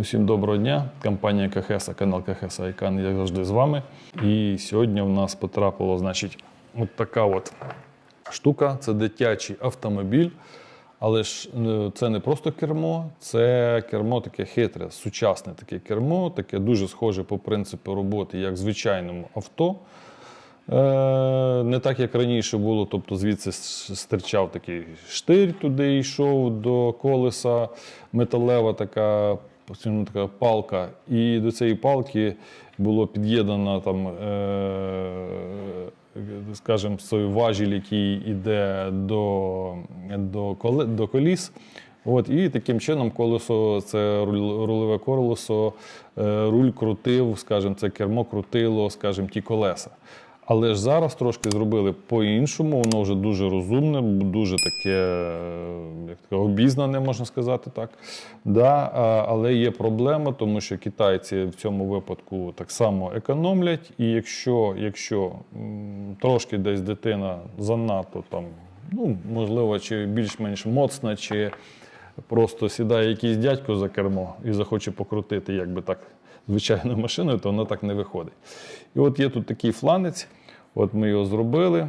Усім доброго дня. Компанія Кахеса, канал Кахеса Айкан, як завжди з вами. І сьогодні в нас потрапило, значить, от така от штука. Це дитячий автомобіль. Але ж е, це не просто кермо, це кермо таке хитре, сучасне таке кермо, таке дуже схоже по принципу роботи, як звичайному авто. Е, Не так, як раніше було, тобто звідси стирчав такий штир, туди йшов до колеса, металева така, скажімо, така палка. І до цієї палки було під'єднано там, е, скажімо, цей важіль, який йде до, до, до коліс. От, і таким чином колесо, це руль- рульове колесо, е, руль крутив, скажімо, це кермо крутило, скажімо, ті колеса. Але ж зараз трошки зробили по-іншому, воно вже дуже розумне, дуже таке, е, як таке обізнане, можна сказати так. Да, але є проблема, тому що китайці в цьому випадку так само економлять. І якщо, якщо трошки десь дитина занадто там, ну, можливо, чи більш-менш моцна, чи просто сідає якийсь дядько за кермо і захоче покрутити, як би так, звичайною машиною, то воно так не виходить. І от є тут такий фланець, от ми його зробили.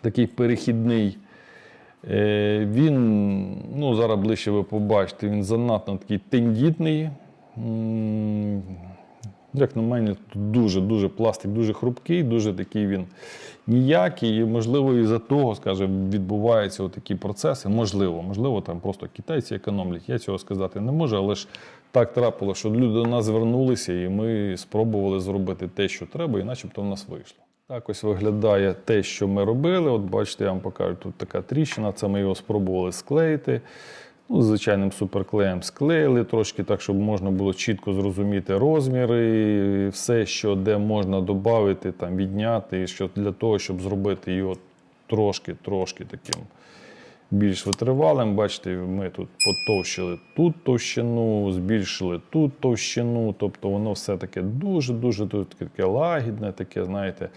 Такий перехідний. Е, Він, ну, зараз ближче ви побачите, він занадто такий тендітний. Як на мене, тут дуже-дуже пластик, дуже хрупкий, дуже такий він ніякий. І, можливо, із-за того, скажімо, відбуваються такі процеси. Можливо, можливо, там просто китайці економлять. Я цього сказати не можу, але ж так трапило, що люди до нас звернулися, і ми спробували зробити те, що треба, і начебто в нас вийшло. Так ось виглядає те, що ми робили. От бачите, я вам покажу, тут така тріщина, це ми його спробували склеїти. Ну, звичайним суперклеєм склеїли трошки так, щоб можна було чітко зрозуміти розміри, все, що де можна додати, відняти, що для того, щоб зробити його трошки-трошки таким більш витривалим. Бачите, ми тут потовщили тут товщину, збільшили тут товщину. Тобто воно все таке дуже-дуже таке лагідне, таке, знаєте,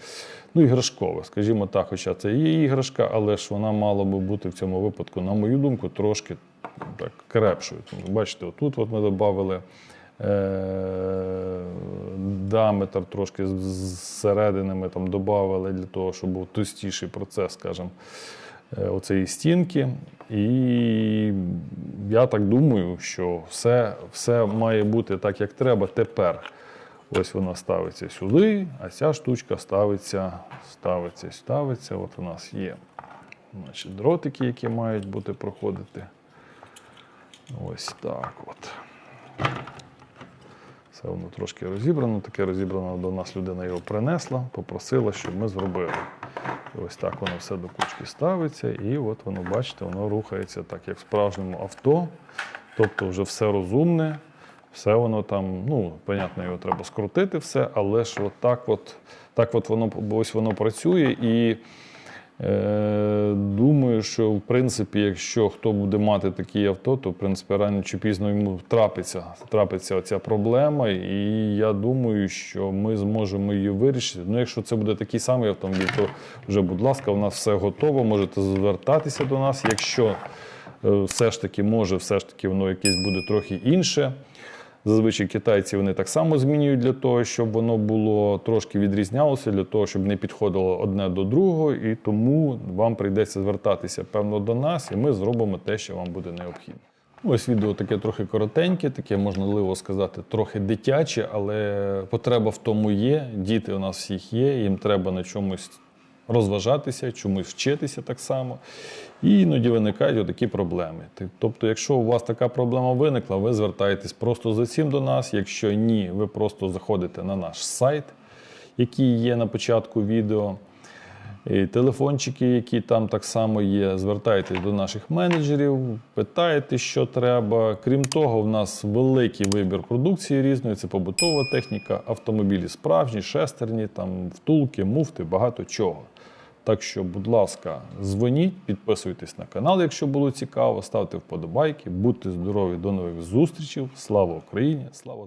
ну, іграшкове, скажімо так, хоча це є іграшка, але ж вона мала би бути в цьому випадку, на мою думку, трошки так, крепшою. Бачите, отут от ми додали. Е, Диаметр трошки зсередини ми там додали для того, щоб був товстіший процес, скажімо, оцеї стінки. І я так думаю, що все, все має бути так, як треба тепер. Ось вона ставиться сюди, а ця штучка ставиться, ставиться, ставиться. От у нас є значить, дротики, які мають бути проходити. Ось так от. Все воно трошки розібрано, таке розібрано до нас людина його принесла, попросила, щоб ми зробили. Ось так воно все до кучки ставиться, і от воно, бачите, воно рухається так, як в справжньому авто. Тобто вже все розумне, все воно там, ну, понятно, його треба скрутити все, але ж от так от, так от воно, ось воно працює. І думаю, що в принципі, якщо хто буде мати такі авто, то в принципі рано чи пізно йому трапиться, трапиться оця проблема. І я думаю, що ми зможемо її вирішити. Ну, якщо це буде такий самий автомобіль, то вже, будь ласка, у нас все готово. Можете звертатися до нас. Якщо е, все ж таки може, все ж таки воно якесь буде трохи інше. Зазвичай китайці вони так само змінюють для того, щоб воно було трошки відрізнялося, для того, щоб не підходило одне до другого, і тому вам прийдеться звертатися певно до нас, і ми зробимо те, що вам буде необхідно. Ось відео таке трохи коротеньке, таке можливо сказати, трохи дитяче, але потреба в тому є. Діти у нас всіх є, їм треба на чомусь розважатися, чомусь вчитися так само. І іноді виникають такі проблеми. Тобто, якщо у вас така проблема виникла, ви звертаєтесь просто за цим до нас. Якщо ні, ви просто заходите на наш сайт, який є на початку відео. І телефончики, які там так само є, звертайтесь до наших менеджерів, питайте, що треба. Крім того, в нас великий вибір продукції різної. Це побутова техніка, автомобілі справжні, шестерні, там втулки, муфти, багато чого. Так що, будь ласка, дзвоніть, підписуйтесь на канал, якщо було цікаво, ставте вподобайки, будьте здорові, до нових зустрічей. Слава Україні! Слава!